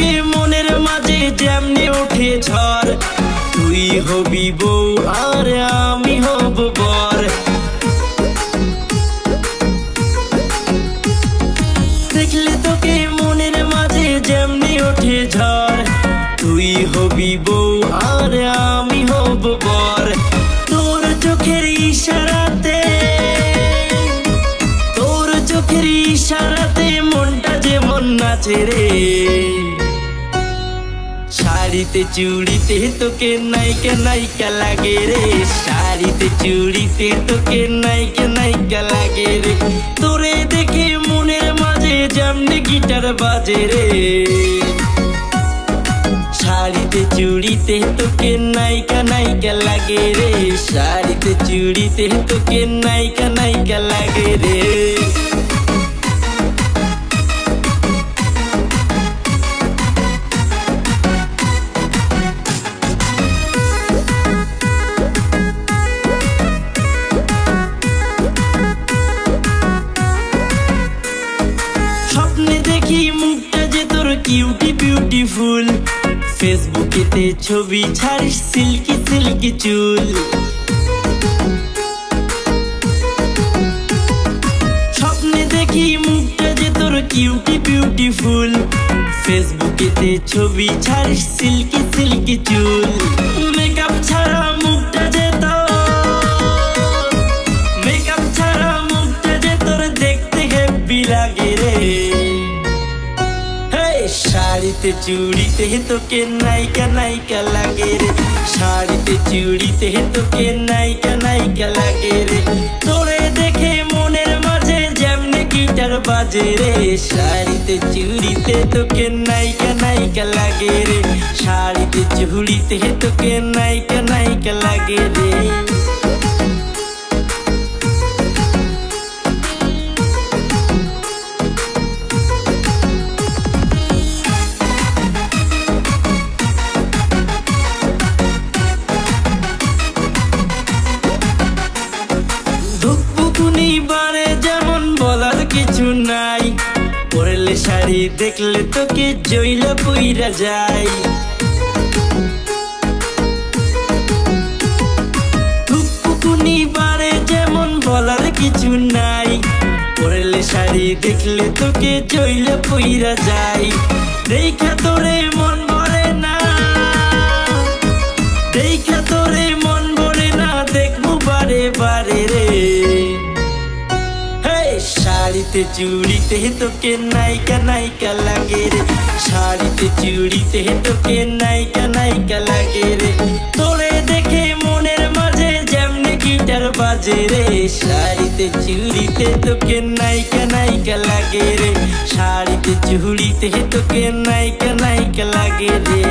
থাকবে মনের মাঝে যেমনি ওঠে ঝড়। তুই হবি বউ আর আমি হব বর। দেখলে তোকে মনের মাঝে যেমনি ওঠে ঝড়। তুই হবি বউ আর আমি হব বর। তোর চোখের ইশারাতে, তোর চোখের ইশারাতে মনটা যেমন নাচে রে। শাড়িতে চুড়িতে তোকে নাইকা নাইকা লাগে রে। শাড়িতে চুড়িতে তোকে নাইকা নাইকা লাগে রে। তোরে দেখে মনের মাঝে যেমনি গিটার বাজে রে। শাড়িতে চুড়িতে তোকে নাইকা নাইকা লাগে রে। শাড়িতে চুড়িতে তোকে নাইকা নাইকা লাগে রে। স্বপ্নে দেখি মুখটা যে তোর কিউটি বিউটিফুল ফেসবুকেতে ছবি ছাড়িস, সিল্কি সিল্কি চুল। স্বপ্নে দেখি মুখটা যে তোর কিউটি বিউটিফুল ফেসবুকেতে ছবি ছাড়িস, সিল্কি সিল্কি শাড়িতে চুড়িতে তোকে নাইকা নাইকা লাগে রে। শাড়িতে চুড়িতে তোকে নাইকা নাইকা লাগে রে। তোরে দেখে মনের মাঝে যেমনি গিটার বাজে রে। শাড়িতে চুড়িতে তোকে নাইকা নাইকা লাগে রে। শাড়িতে চুড়িতে তোকে নাইকা নাইকা লাগে রে। ধুকপুকুনি বারে যেমন বলার কিছু নাই। পরলে শাড়ি দেখলে তোকে জইলা পইরা যায় ধুকপুকুনি বারে যেমন বলার কিছু নাই। পরলে শাড়ি দেখলে তোকে জইলা পইরা যায় দেখা তোরে মন ভরে না। দেখা তোরে মন ভরে না, দেখব বারে বারে। শাড়িতে চুড়িতে তোকে নাইকা নাইকা লাগে রে। শাড়িতে চুড়িতে তোকে নাইকা নাইকা লাগে রে। তোরে দেখে মনের মাঝে যেমনি গিটার বাজে রে। শাড়িতে চুড়িতে তোকে নাইকা নাইকা লাগে রে। শাড়িতে চুড়িতে তোকে নাইকা নাইকা লাগে রে।